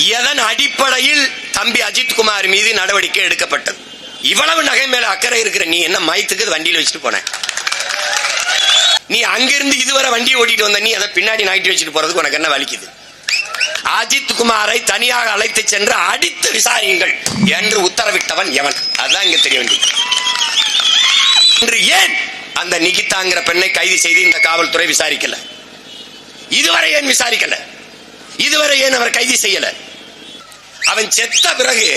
எதன் அடிப்படையில் தம்பி அஜித் குமார் மீது நடவடிக்கை எடுக்கப்பட்டது? இவ்வளவு நகை மேல அக்கறை இருக்கிற நீ என்ன மயத்துக்கு வண்டியில வச்சுட்டு போன? நீ அங்கிருந்து இதுவரை வண்டி ஓட்டிட்டு வந்த நீ அதை பின்னாடி நாட்டி வச்சுட்டு போறதுக்கு உனக்கு என்ன வலிக்குது? அஜித் குமாரை தனியாக அழைத்து சென்று அடித்து விசாரியுங்கள் என்று உத்தரவிட்டவன் எவன்? அதான் இங்க தெரிய வேண்டியது. இன்று ஏன் அந்த நிகிதாங்கிற பெண்ணை கைது செய்து இந்த காவல்துறை விசாரிக்கல? இதுவரை ஏன் விசாரிக்கல? இதுவரை ஏன் அவர் கைது செய்யல? அவன் செத்த பிறகு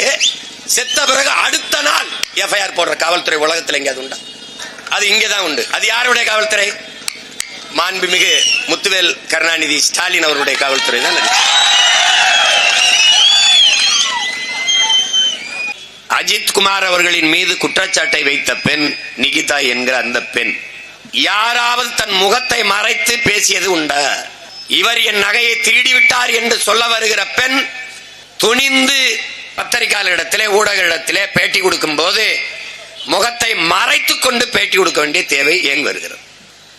செத்த பிறகு அடுத்த நாள் எஃப்ஐஆர் போடுற காவல்துறை உலகத்தில் எங்கேயாவது உண்டா? அது இங்கதான் உண்டு. அது யாருடைய காவல்துறை? மாண்புமிகு முத்துவேல் கருணாநிதி ஸ்டாலின் அவருடைய காவல்துறை தான் அது. அஜித் குமார் அவர்களின் மீது குற்றச்சாட்டை வைத்த பெண் நிகிதா என்கிற அந்த பெண் யாராவது தன் முகத்தை மறைத்து பேசியது உண்டா? இவர் என் நகையை திருடி விட்டார் என்று சொல்ல வருகிற பெண் துணிந்து பத்திரிகையாளரிடத்திலே ஊடக இடத்திலே பேட்டி கொடுக்கும் போது முகத்தை மறைத்து கொண்டு பேட்டி கொடுக்க வேண்டிய தேவை ஏன் வருகிறது.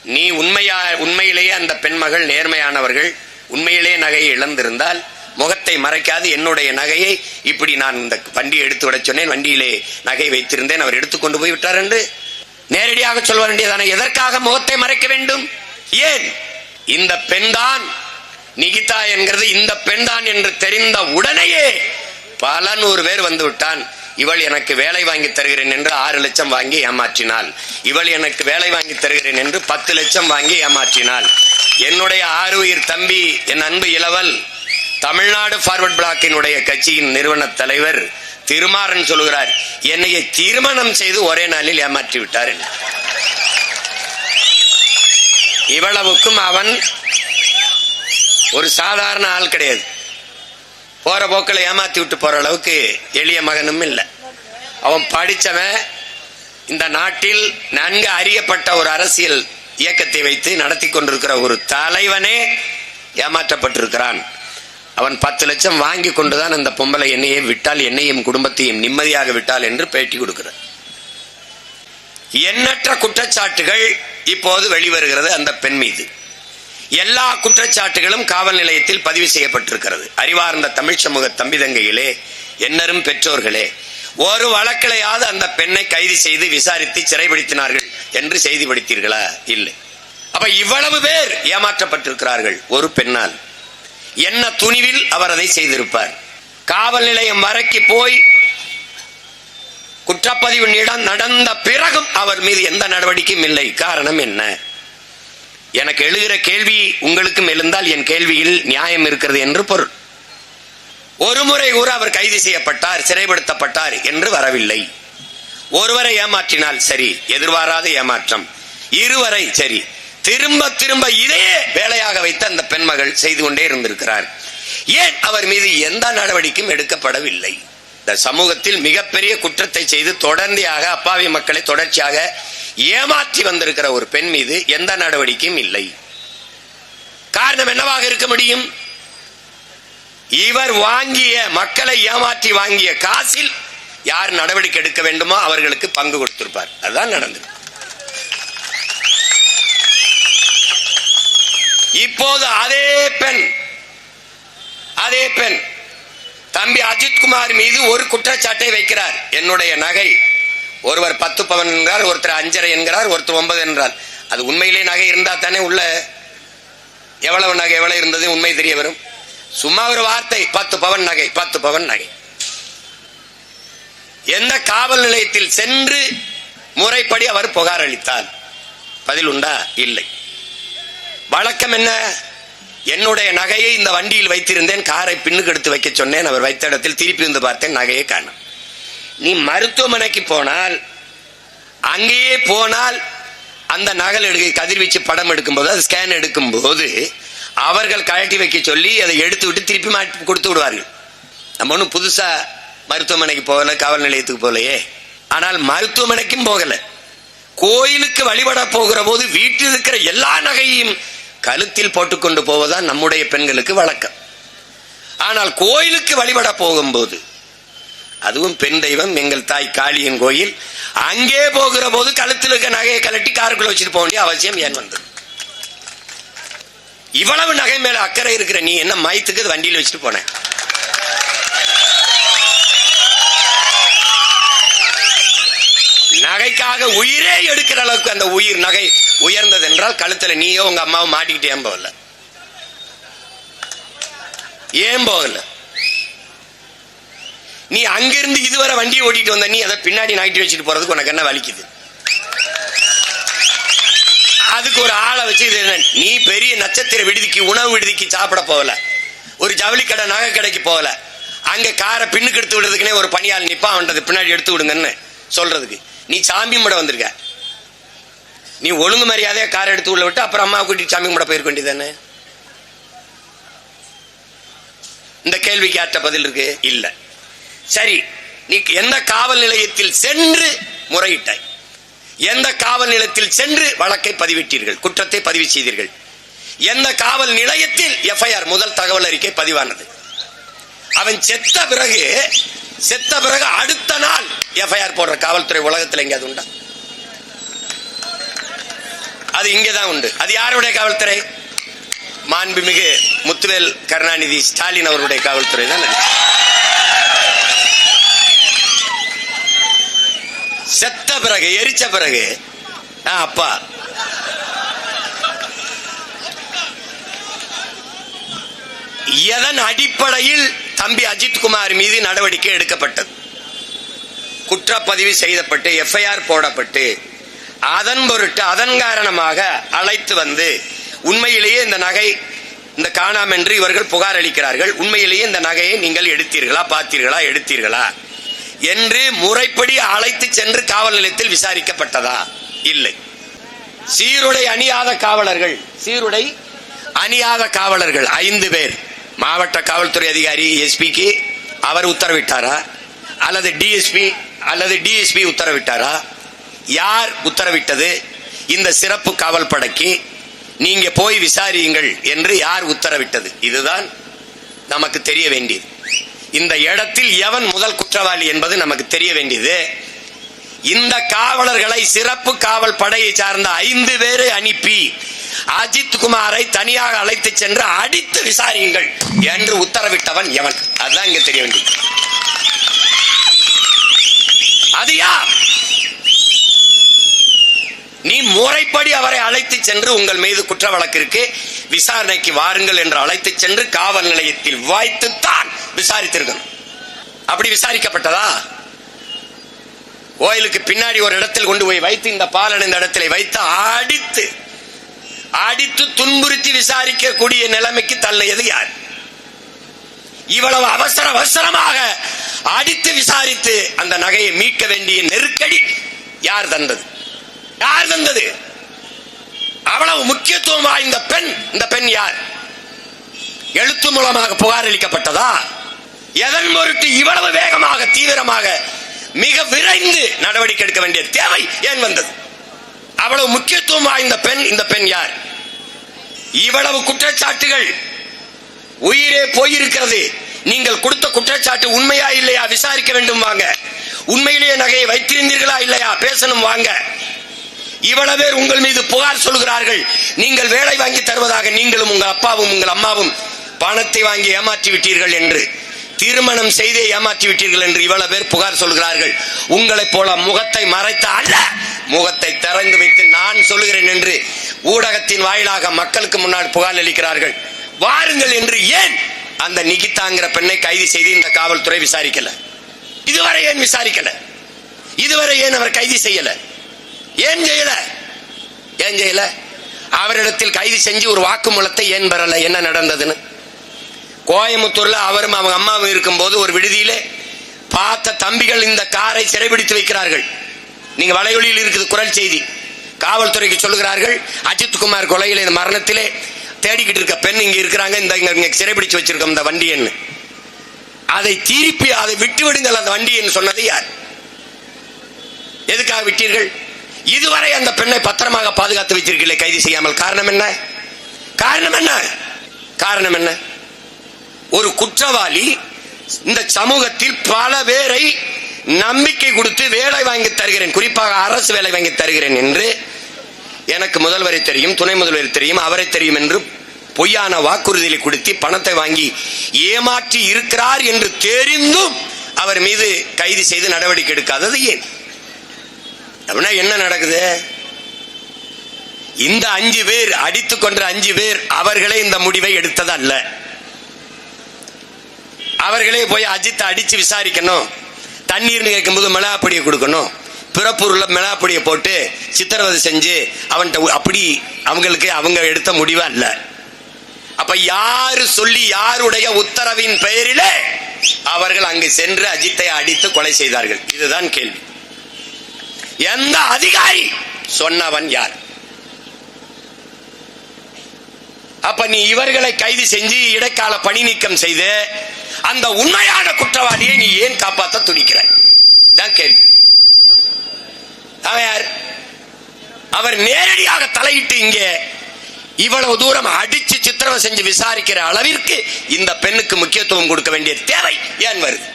நீ உண்மையா உண்மையிலேயே அந்த பெண்மகள் நேர்மையானவர்கள் உண்மையிலேயே நகையை இழந்திருந்தால் முகத்தை மறைக்காது என்னுடைய நகையை இப்படி நான் இந்த வண்டியை எடுத்து விட சொன்னேன் வண்டியிலே நகை வைத்திருந்தேன் அவர் எடுத்துக்கொண்டு போய் விட்டார் என்று நேரடியாக சொல்ல வேண்டியதான? எதற்காக முகத்தை மறைக்க வேண்டும்? ஏன்? இந்த பெண்தான் நிகிதா என்கிறது இந்த பெண்தான் என்று தெரிந்த உடனேயே பல நூறு பேர் வந்து விட்டான். இவள் எனக்கு வேலை வாங்கி தருகிறேன் என்று ஆறு லட்சம் வாங்கி ஏமாற்றினாள். இவள் எனக்கு வேலை வாங்கி தருகிறேன் என்று பத்து லட்சம் வாங்கி ஏமாற்றினாள். என்னுடைய ஆறு உயிர் தம்பி என் அன்பு இளவல் தமிழ்நாடு ஃபார்வர்ட் பிளாக்கினுடைய கட்சியின் நிறுவன தலைவர் திருமாறன் சொல்கிறார் என்னைய திருமணம் செய்து ஒரே நாளில் ஏமாற்றி விட்டார் இவ்வளவுக்கும் அவன் ஒரு சாதாரண ஆள் கிடையாது. போற போக்கில் ஏமாத்தி விட்டு போற அளவுக்கு எளிய மகனும் இல்லை. அவன் படித்தவன் இந்த நாட்டில் நன்கு அறியப்பட்ட ஒரு அரசியல் இயக்கத்தை வைத்து நடத்தி கொண்டிருக்கிற ஒரு தலைவனே ஏமாற்றப்பட்டிருக்கிறான். அவன் பத்து லட்சம் வாங்கி கொண்டுதான் அந்த பொம்பளை என்னையே விட்டால் என்னையும் குடும்பத்தையும் நிம்மதியாக விட்டால் என்று பேட்டி கொடுக்கிறார். எண்ணற்ற குற்றச்சாட்டுகள் இப்போது வெளிவருகிறது அந்த பெண் மீது. எல்லா குற்றச்சாட்டுகளும் காவல் நிலையத்தில் பதிவு செய்யப்பட்டிருக்கிறது. அறிவார்ந்த தமிழ் சமூக தம்பிதங்கைகளே என்னரும் பெற்றோர்களே ஒரு வழக்கிலையாவது அந்த பெண்ணை கைது செய்து விசாரித்து சிறைப்படுத்தினார்கள் என்று செய்தி படித்தீர்களா? இல்லை. அப்ப இவ்வளவு பேர் ஏமாற்றப்பட்டிருக்கிறார்கள் ஒரு பெண்ணால். என்ன துணிவில் அவர் அதை செய்திருப்பார்? காவல் நிலையம் வரைக்கு போய் குற்றப்பதிவு நடந்த பிறகும் அவர் மீது எந்த நடவடிக்கையும் இல்லை. காரணம் என்ன? எனக்கு எழுகிற கேள்வி உங்களுக்கும் எழுந்தால் என் கேள்வியில் நியாயம் இருக்கிறது என்று பொருள். ஒரு முறை கூட அவர் கைது செய்யப்பட்டார் சிறைப்படுத்தப்பட்டார் என்று வரவில்லை. ஒருவரை ஏமாற்றினால் சரி எதிர்பாராத ஏமாற்றம். இருவரை சரி திரும்ப திரும்ப இதையே வேலையாக வைத்து அந்த பெண்மகள் செய்து கொண்டே இருந்திருக்கிறார். ஏன் அவர் மீது எந்த நடவடிக்கையும் எடுக்கப்படவில்லை? இந்த சமூகத்தில் மிகப்பெரிய குற்றத்தை செய்து தொடர்ந்தியாக அப்பாவி மக்களை தொடர்ச்சியாக ஏமாற்றி வந்திருக்கிற ஒரு பெண் மீது எந்த நடவடிக்கையும் இல்லை. காரணம் என்னவாக இருக்க முடியும்? இவர் வாங்கிய மக்களை ஏமாற்றி வாங்கிய காசில் யார் நடவடிக்கை எடுக்க வேண்டுமோ அவர்களுக்கு பங்கு கொடுத்திருப்பார். அதுதான் நடந்தது. இப்போது அதே பெண் அதே பெண் தம்பி அஜித்குமார் மீது ஒரு குற்றச்சாட்டை வைக்கிறார். என்னுடைய நகை. ஒருவர் பத்து பவன் என்கிறார் ஒருத்தர் அஞ்சரை என்கிறார் ஒருத்தர் ஒன்பது என்றார். அது உண்மையிலே நகை இருந்தா தானே உள்ள எவ்வளவு நகை எவ்வளவு இருந்தது? உண்மை தெரிய வரும். சும்மா ஒரு வார்த்தை பத்து பவன் நகை பத்து பவன் நகை. எந்த காவல் நிலையத்தில் சென்று முறைப்படி அவர் புகார் அளித்தார்? பதில் உண்டா? இல்லை. வழக்கம் என்ன? என்னுடைய நகையை இந்த வண்டியில் வைத்திருந்தேன் காரை பின்னுக்கு எடுத்து வைக்க சொன்னேன் அவர் வைத்த இடத்தில் திருப்பி வந்து பார்த்தேன் நகையை காணும். நீ மருத்துவமனைக்கு போனால் அங்கேயே போனால் அந்த நகல் எடுக்க கதிர்வீச்சு படம் எடுக்கும்போது அது ஸ்கேன் எடுக்கும்போது அவர்கள் கழட்டி வைக்க சொல்லி அதை எடுத்து விட்டு திருப்பி மாட்டி கொடுத்து விடுவார்கள். நம்ம ஒன்றும் புதுசாக மருத்துவமனைக்கு போகல காவல் நிலையத்துக்கு போகலையே. ஆனால் மருத்துவமனைக்கும் போகலை. கோயிலுக்கு வழிபட போகிற போது வீட்டில் இருக்கிற எல்லா நகையும் கழுத்தில் போட்டுக்கொண்டு போவதுதான் நம்முடைய பெண்களுக்கு வழக்கம். ஆனால் கோயிலுக்கு வழிபட போகும்போது அதுவும் பெண் தெய்வம் எங்கள் தாய் காளியின் கோயில் அங்கே போகிற போது கழுத்தில் இருக்க நகையை கலட்டி காருக்குள்ள வச்சுட்டு போக வேண்டிய அவசியம் ஏன் வந்தது? இவ்வளவு நகை மேல அக்கறை இருக்கிற நீ என்ன மயத்துக்கு வண்டியில் வச்சுட்டு போன? நகைக்காக உயிரே எடுக்கிற அளவுக்கு அந்த உயிர் நகை உயர்ந்தது என்றால் கழுத்துல நீயோ உங்க அம்மாவும் மாட்டிக்கிட்டு ஏன் போகல? ஏன் போகல? நீ அங்கிருந்து இதுவரை வண்டியை ஓட்டிட்டு வந்த நீ அதை பின்னாடி நகட்டி வச்சுட்டு போறதுக்கு உனக்கு என்ன வலிக்குது? அதுக்கு ஒரு ஆளை வச்சு இது என்ன? நீ பெரிய நட்சத்திர விடுதிக்கு உணவு விடுதிக்கு சாப்பிட போகல. ஒரு ஜவுளி கடை நகை கடைக்கு போகல. அங்க காரை பின்னுக்கு எடுத்து விடுறதுக்குனே ஒரு பணியாள் நிப்பா அவன்றது பின்னாடி எடுத்து விடுங்கன்னு சொல்றதுக்கு. நீ சாமி மட வந்திருக்க. நீ ஒழுங்கு மரியாதையா காரை எடுத்து உள்ள விட்டு அப்புறம் அம்மா கூட்டிட்டு சாமி கும்பிட போயிருக்க வேண்டியதானே இந்த கேள்விக்கு ஆற்ற பதில் இருக்கு? இல்ல. சரி நீ எந்த காவல் நிலையத்தில் சென்று முறையிட்டாய்? எந்த காவல் நிலையத்தில் சென்று வழக்கை பதிவிட்டீர்கள்? குற்றத்தை பதிவு செய்தீர்கள். எந்த காவல் நிலையத்தில் எஃப்ஐஆர் முதல் தகவல் அறிக்கை பதிவானது? அவன் செத்த பிறகு செத்த பிறகு அடுத்த நாள் எஃப்ஐஆர் போடுற காவல்துறை உலகத்தில் எங்கேயாவது உண்டா? அது இங்கதான் உண்டு. அது யாருடைய காவல்துறை? மாண்புமிகு முத்துவேல் கருணாநிதி ஸ்டாலின் அவருடைய காவல்துறை தான் செத்த பிறகு எரிச்ச பிறகு அப்பா. எதன் அடிப்படையில் தம்பி அஜித்குமார் மீது நடவடிக்கை எடுக்கப்பட்டது? குற்றப்பதிவு செய்யப்பட்டு எஃப்ஐஆர் போடப்பட்டு அதன் பொருட்டு அதன் காரணமாக அழைத்து வந்து உண்மையிலேயே இந்த நகை இந்த காணாம் என்று இவர்கள் புகார் அளிக்கிறார்கள். உண்மையிலேயே இந்த நகையை நீங்கள் எடுத்தீர்களா பார்த்தீர்களா எடுத்தீர்களா? என்று முறைப்படி அழைத்து சென்று காவல் நிலையத்தில் விசாரிக்கப்பட்டதா? இல்லை. சீருடை அணியாத காவலர்கள் சீருடை அணியாத காவலர்கள் ஐந்து பேர். மாவட்ட காவல்துறை அதிகாரி எஸ்பிக்கு அவர் உத்தரவிட்டாரா? அல்லது டிஎஸ்பி அல்லது டிஎஸ்பி உத்தரவிட்டாரா? யார் உத்தரவிட்டது? இந்த சிறப்பு காவல் படைக்கு நீங்க போய் விசாரியுங்கள் என்று யார் உத்தரவிட்டது? இதுதான் நமக்கு தெரிய வேண்டியது. இந்த இடத்தில் எவன் முதல் குற்றவாளி என்பது நமக்கு தெரிய வேண்டியது. இந்த காவலர்களை சிறப்பு காவல் படையை சார்ந்த ஐந்து பேரை அனுப்பி அஜித் குமாரை தனியாக அழைத்து சென்று அடித்து விசாரியுங்கள் என்று உத்தரவிட்டவன் எவன்? அதுதான் இங்க தெரிய வேண்டியது. அது யார்? நீ முறைப்படி அவரை அழைத்து சென்று உங்கள் மீது குற்ற வழக்கிற்கு விசாரணைக்கு வாருங்கள் என்று அழைத்து சென்று காவல் நிலையத்தில் வைத்துத்தான் விசாரித்திருக்கணும். அப்படி விசாரிக்கப்பட்டதா? கோயிலுக்கு பின்னாடி ஒரு இடத்தில் கொண்டு போய் வைத்து இந்த பாலன் இந்த இடத்துல வைத்து அடித்து அடித்து துன்புறுத்தி விசாரிக்கக்கூடிய நிலைமைக்கு தள்ளியது யார்? இவ்வளவு அவசர அவசரமாக அடித்து விசாரித்து அந்த நகையை மீட்க வேண்டிய நெருக்கடி யார் தந்தது? யார் தந்தது அவ்வளவு முக்கியத்துவம் வாய்ந்த பெண் இந்த பெண் யார்? எழுத்து மூலமாக புகார் அளிக்கப்பட்டதா? எதன் பொருட்டு இவ்வளவு வேகமாக தீவிரமாக மிக விரைந்து நடவடிக்கை எடுக்க வேண்டிய தேவை ஏன் வந்தது? அவ்வளவு முக்கியத்துவம் வாய்ந்த பெண் இந்த பெண் யார்? இவ்வளவு குற்றச்சாட்டுகள் உயிரே போயிருக்கிறது. நீங்கள் கொடுத்த குற்றச்சாட்டு உண்மையா இல்லையா? விசாரிக்க வேண்டும் வாங்க. உண்மையிலேயே நகையை வைத்திருந்தீர்களா இல்லையா? பேசணும் வாங்க. இவ்வளவு பேர் உங்கள் மீது புகார் சொல்கிறார்கள். நீங்கள் வேலை வாங்கி தருவதாக நீங்களும் உங்கள் அப்பாவும் உங்கள் அம்மாவும் பணத்தை வாங்கி ஏமாற்றி விட்டீர்கள் என்று திருமணம் செய்தே ஏமாற்றி விட்டீர்கள் என்று இவ்வளவு பேர் புகார் சொல்கிறார்கள். உங்களைப் போல முகத்தை மறைத்த அல்ல முகத்தை திறந்து வைத்து நான் சொல்லுகிறேன் என்று ஊடகத்தின் வாயிலாக மக்களுக்கு முன்னால் புகார் அளிக்கிறார்கள். வாருங்கள் என்று ஏன் அந்த நிகிதாங்கிற பெண்ணை கைது செய்து இந்த காவல்துறை விசாரிக்கல? இதுவரை ஏன் விசாரிக்கல? இதுவரை ஏன் அவர் கைது செய்யல? ஏன் செய்யல ஏன் செய்யல அவரிடத்தில் கைது செஞ்சு ஒரு வாக்குமூலத்தை ஏன் பெறல? என்ன நடந்ததுன்னு? கோயம்புத்தூர்ல அவரும் அவங்க அம்மாவும் இருக்கும்போது ஒரு விடுதியிலே பார்த்த தம்பிகள் இந்த காரை சிறைபிடித்து வைக்கிறார்கள். நீங்க வலையொலியில் இருக்குது குரல் செய்தி. காவல்துறைக்கு சொல்லுகிறார்கள் அஜித்குமார் கொலையில் இந்த மரணத்திலே தேடிக்கிட்டு இருக்க பெண் இங்க இருக்கிறாங்க இந்த இங்க சிறைபிடிச்சு வச்சிருக்கோம் இந்த வண்டி என்ன அதை திருப்பி அதை விட்டு விடுங்கள் அந்த வண்டி என்று சொன்னது யார்? எதுக்காக விட்டீர்கள்? இதுவரை அந்த பெண்ணை பத்திரமாக பாதுகாத்து வைத்திருக்கீர்களே கைது செய்யாமல். காரணம் என்ன? காரணம் என்ன? காரணம் என்ன? ஒரு குற்றவாளி இந்த சமூகத்தில் பல பேரை நம்பிக்கை கொடுத்து வேலை வாங்கி தருகிறேன். குறிப்பாக அரசு வேலை வாங்கி தருகிறேன் என்று எனக்கு முதல்வரை தெரியும் துணை முதல்வர் தெரியும் அவரை தெரியும் என்று பொய்யான வாக்குறுதியை கொடுத்து பணத்தை வாங்கி ஏமாற்றி இருக்கிறார் என்று தெரிந்தும் அவர் மீது கைது செய்து நடவடிக்கை எடுக்காதது ஏன்? அப்படின்னா என்ன நடக்குது? இந்த அஞ்சு பேர் அடித்துக் கொன்ற அஞ்சு பேர் அவர்களே இந்த முடிவை எடுத்ததல்ல அவர்களே போய் அஜித்தை அடிச்சு விசாரிக்கணும். தண்ணீர்னு கேட்கும்போது மிளகாப்பொடியை கொடுக்கணும். பிறப்பூர்ல மிளகாப்பொடியை போட்டு சித்திரவதை செஞ்சு அவன்கிட்ட அப்படி அவங்களுக்கு அவங்க எடுத்த முடிவு அல்ல. அப்ப யாரு சொல்லி யாருடைய உத்தரவின் பெயரிலே அவர்கள் அங்கு சென்று அஜித்தை அடித்து கொலை செய்தார்கள்? இதுதான் கேள்வி. எந்த அதிகாரி? சொன்னவன் யார்? அப்ப நீ இவர்களை கைது செஞ்சு இடைக்கால பணி நீக்கம் செய்து அந்த உண்மையான குற்றவாளியை நீ ஏன் காப்பாத்த துடிக்கிறாய் தான் கேள்வி. அவன் யார்? அவர் நேரடியாக தலையிட்டு இங்கே இவ்வளவு தூரம் அடிச்சு சித்திரவதை செஞ்சு விசாரிக்கிற அளவிற்கு இந்த பெண்ணுக்கு முக்கியத்துவம் கொடுக்க வேண்டிய தேவை ஏன் வருது?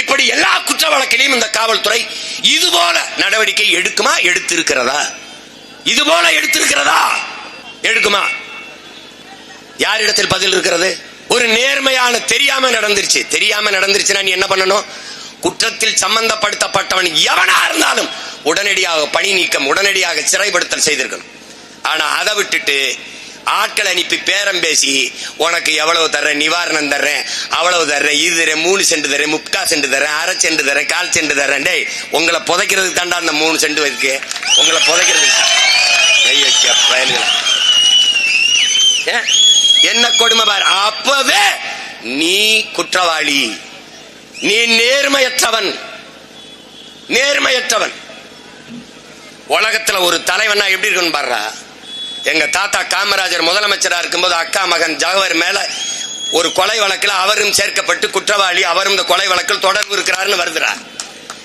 இப்படி எல்லா குற்ற வழக்கிலையும் இந்த காவல்துறை இது போல நடவடிக்கை எடுக்குமா எடுத்திருக்கிறதா? இது போல எடுத்திருக்கிறதா? எடுக்குமா? யாரிடத்தில் பதில் இருக்கிறது? ஒரு நேர்மையான தெரியாம நடந்துருச்சு. தெரியாம நடந்துருச்சுன்னா நீ என்ன பண்ணணும்? குற்றத்தில் சம்பந்தப்படுத்தப்பட்டவன் எவனா இருந்தாலும் உடனடியாக பணி நீக்கம் உடனடியாக சிறைப்படுத்தல் செய்திருக்கணும். ஆனா அதை விட்டுட்டு ஆட்கள் அனுப்பி பேரம் பேசி உனக்கு எவ்வளவு தர்றேன் நிவாரணம் தர்றேன் அவ்வளவு தர்றேன் இது தரேன் மூணு சென்ட் தரேன் முக்கா சென்ட் தரேன் அரை சென்ட் தரேன் கால் சென்ட் தரேன் டேய் உங்களை புதைக்கிறதுக்கு தாண்டா அந்த மூணு சென்ட் இருக்கு. உங்களை புதைக்கிறதுக்கு என்ன கொடுமை பாரு? அப்பவே நீ குற்றவாளி. நீ நேர்மையற்றவன். நேர்மையற்றவன். உலகத்துல ஒரு தலைவனா எப்படி இருக்குன்னு பாடுறா எங்க தாத்தா காமராஜர் முதலமைச்சரா இருக்கும்போது அக்கா மகன் ஜவஹர் மேல ஒரு கொலை வழக்கில் அவரும் சேர்க்கப்பட்டு குற்றவாளி அவரும் இந்த கொலை வழக்கில் தொடர்பு இருக்கிறாருன்னு வருதுடா.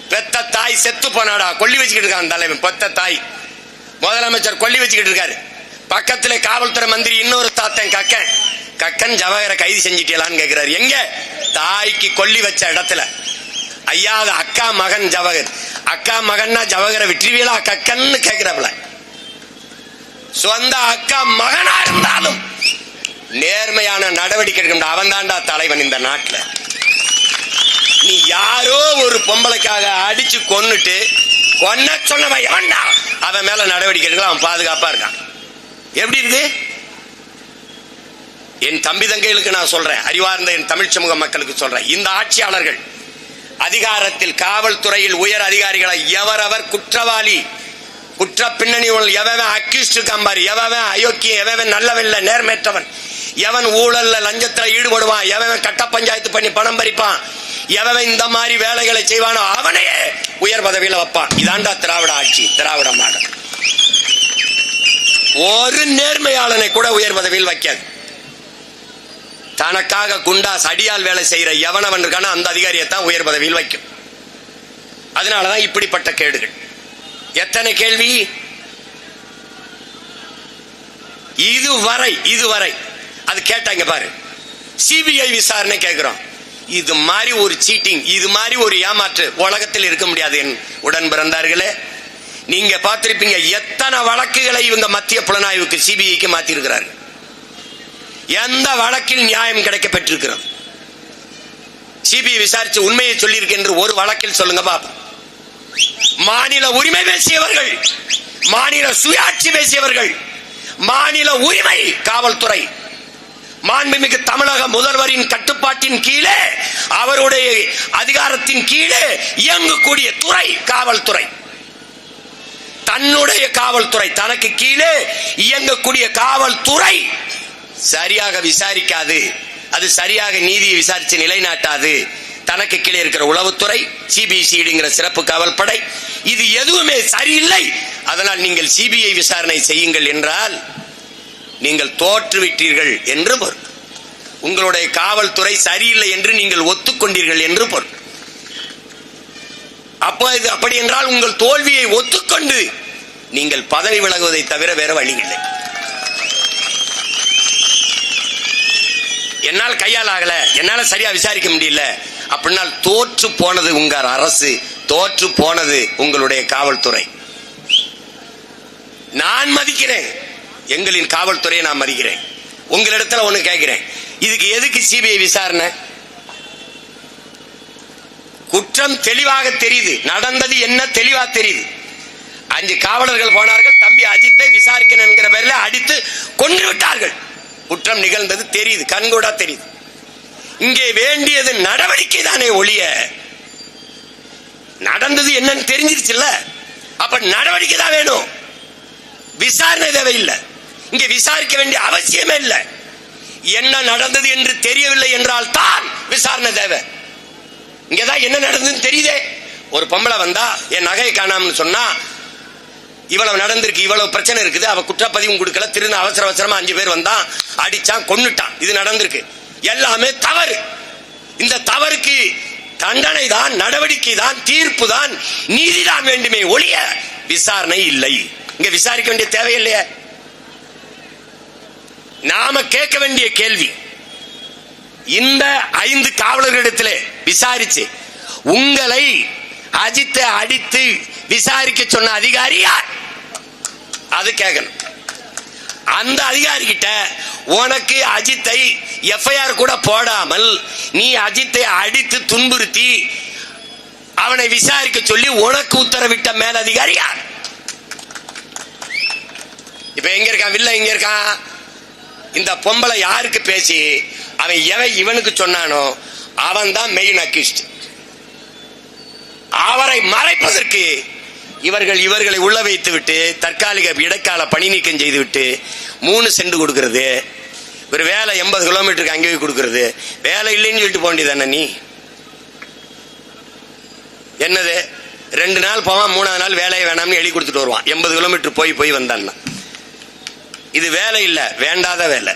பெத்த தாய் செத்து போனாடா. கொல்லி வச்சுக்கிட்டு இருக்கான் தலைவன் பெத்த தாய். முதலமைச்சர் கொல்லி வச்சுக்கிட்டு இருக்காரு. பக்கத்துல காவல்துறை மந்திரி இன்னொரு தாத்தன் கக்கன். கக்கன் ஜவஹரை கைது செஞ்சிட்டீங்களான்னு கேட்கிறாரு எங்க? தாய்க்கு கொல்லி வச்ச இடத்துல. ஐயா அது அக்கா மகன் ஜவஹர். அக்கா மகன்னா ஜவஹரை விட்டுருவீங்களா கக்கன்னு கேக்குறாப்புல. சொந்த அக்கா மகனா இருந்தாலும் நேர்மையான நடவடிக்கை எடுக்கின்ற அவன் தாண்டா தலைவன் இந்த நாட்டுல. நீ யாரோ ஒரு பொம்பளைக்காக அடிச்சு கொன்னுட்டு கொன்ன சொன்னவன் எவன்டா? அவன் மேல நடவடிக்கை எடுக்கலாம் அவன் பாதுகாப்பா இருக்கான். எப்படி இருக்கு? என் தம்பி தங்கைகளுக்கு நான் சொல்றேன் அறிவார்ந்த என் தமிழ் சமூக மக்களுக்கு சொல்றேன். இந்த ஆட்சியாளர்கள் அதிகாரத்தில் காவல்துறையில் உயர் அதிகாரிகளை எவரவர் குற்றவாளி குற்ற பின்னணி உள்ள எவன் அக்யூஸ்ட் கம்பாரி எவன் அயோக்கிய எவன் நல்லவன் இல்ல நேர்மையற்றவன். எவன் ஊழல்ல லஞ்சத்துல ஈடுபடுவான். எவன் கட்ட பஞ்சாயத்து பண்ணி பணம் பறிப்பான். எவன் இந்த மாதிரி வேலைகளை செய்வானோ அவனையே உயர் பதவியில வைப்பான். இதாண்டா திராவிட ஆட்சி திராவிட மாடல். ஒரு நேர்மையாளனை கூட உயர் பதவியில் வைக்காது. தனக்காக குண்டாஸ் சடியால் வேலை செய்யற எவனவன் இருக்கான அந்த அதிகாரியை தான் உயர் பதவியில் வைக்கும். அதனாலதான் இப்படிப்பட்ட கேடுகள். எத்தனை கேள்வி? இதுவரை இதுவரை. அது கேட்டாங்க பாரு. சிபிஐ விசாரணை கேட்கிறோம் இது மாதிரி ஒரு சீட்டிங் இது மாதிரி ஒரு ஏமாற்று உலகத்தில் இருக்க முடியாது என் உடன் பிறந்தார்களே. நீங்க பார்த்திருப்பீங்க எத்தனை வழக்குகளை இவங்க மத்திய புலனாய்வுக்கு சிபிஐக்கு மாத்திருக்கிறார்கள் எந்த வழக்கில் நியாயம் கிடைக்க பெற்றிருக்கிறது சிபிஐ விசாரிச்சு உண்மையை சொல்லியிருக்கு என்று ஒரு வழக்கில் சொல்லுங்க பாப்போம். மாநில உரிமை பேசியவர்கள் மாநில சுயாட்சி பேசியவர்கள் மாநில உரிமை காவல்துறை மாண்புமிகு தமிழக முதல்வரின் கட்டுப்பாட்டின் கீழே அவருடைய அதிகாரத்தின் கீழே இயங்கக்கூடிய துறை காவல்துறை. தன்னுடைய காவல்துறை தனக்கு கீழே இயங்கக்கூடிய காவல்துறை சரியாக விசாரிக்காது. அது சரியாக நீதியை விசாரித்து நிலைநாட்டாது. தனக்கு கீழே இருக்கிற உளவுத்துறை சிபிசிடிங்கிற சிறப்பு காவல்படை இது எதுவுமே சரியில்லை. அதனால் நீங்கள் சிபிஐ விசாரணை செய்யுங்கள் என்றால் நீங்கள் தோற்றுவிட்டீர்கள் என்று பொருள். உங்களுடைய காவல்துறை சரியில்லை என்று நீங்கள் ஒத்துக்கொண்டீர்கள் என்று பொருள். அப்போ இது அப்படி என்றால் உங்கள் தோல்வியை ஒத்துக்கொண்டு நீங்கள் பதவி விலகுவதை தவிர வேற வழி இல்லை என்னால் கையால் ஆகல. என்னால சரியா விசாரிக்க முடியல. அப்படின்னால் தோற்று போனது உங்கள் அரசு. தோற்று போனது உங்களுடைய காவல்துறை. நான் மதிக்கிறேன். எங்களின் காவல்துறையை நான் மதிக்கிறேன். உங்களிடத்துல ஒண்ணு கேட்கிறேன். இதுக்கு எதுக்கு சிபிஐ விசாரணை? குற்றம் தெளிவாக தெரியுது. நடந்தது என்ன தெளிவா தெரியுது. அஞ்சு காவலர்கள் போனார்கள். தம்பி அஜித்தை விசாரிக்கணும் என்கிற பேர்ல அடித்து கொன்று விட்டார்கள். குற்றம் நிகழ்ந்தது தெரியுது. கண்கூடா தெரியுது. இங்கே வேண்டியது நடவடிக்கை தானே ஒழிய நடந்தது என்னன்னு தெரிஞ்சிருச்சுல்ல? அப்ப நடவடிக்கை தான் வேணும். விசாரணை தேவையில்லை. இங்க விசாரிக்க வேண்டிய அவசியமே இல்லை. என்ன நடந்தது என்று தெரியவில்லை என்றால் தான் விசாரணை தேவை. இங்கதான் என்ன நடந்ததுன்னு தெரியுதே. ஒரு பொம்பளை வந்தா என் நகையை காணாமன்னு சொன்னா இவ்வளவு நடந்திருக்கு இவ்வளவு பிரச்சனை இருக்குது அவ குற்றப்பதிவும் கொடுக்கல திருந்த அவசர அவசரமா அஞ்சு பேர் வந்தான் அடிச்சான் கொன்னுட்டான். இது நடந்திருக்கு. எல்லாமே தவறு. இந்த தவறுக்கு தண்டனை தான் நடவடிக்கை தான் தீர்ப்பு தான் நீதிதான் வேண்டுமே ஒழிய விசாரணை இல்லை. இங்க விசாரிக்க வேண்டிய தேவையில்லையே. நாம கேட்க வேண்டிய கேள்வி. இந்த ஐந்து காவலர்களிடத்திலே விசாரிச்சு உங்களை அஜித்தை அடித்து விசாரிக்க சொன்ன அதிகாரி யார்? அது கேட்கணும். அந்த அதிகாரி கிட்ட உனக்கு அஜித்தை எஃப்ஐஆர் கூட போடாமல் நீ அஜித்தை அடித்து துன்புறுத்தி அவனை விசாரிக்க சொல்லி உனக்கு உத்தரவிட்ட மேலதிகாரி யார்? இப்ப எங்க இருக்கான் வில்ல எங்க இருக்கான்? இந்த பொம்பளை யாருக்கு பேசி அவன் எவன் இவனுக்கு சொன்னானோ அவன் தான் மெயின் அக்யூஸ்ட் அவரை மறைப்பதற்கு இவர்கள் இவர்களை உள்ள வைத்து விட்டு தற்காலிக இடைக்கால பணி நீக்கம் செய்துவிட்டு மூணு சென்று கொடுக்கிறது. ஒரு வேலை எண்பது கிலோமீட்டருக்கு அங்கே போய் கொடுக்கறது. வேலை இல்லைன்னு சொல்லிட்டு போக வேண்டியதானே நீ? என்னது? ரெண்டு நாள் போவான் மூணாவது நாள் வேலையை வேணாம்னு எழுதி கொடுத்துட்டு வருவான். எண்பது கிலோமீட்டர் போய் போய் வந்தான்னா. இது வேலை இல்லை வேண்டாத வேலை.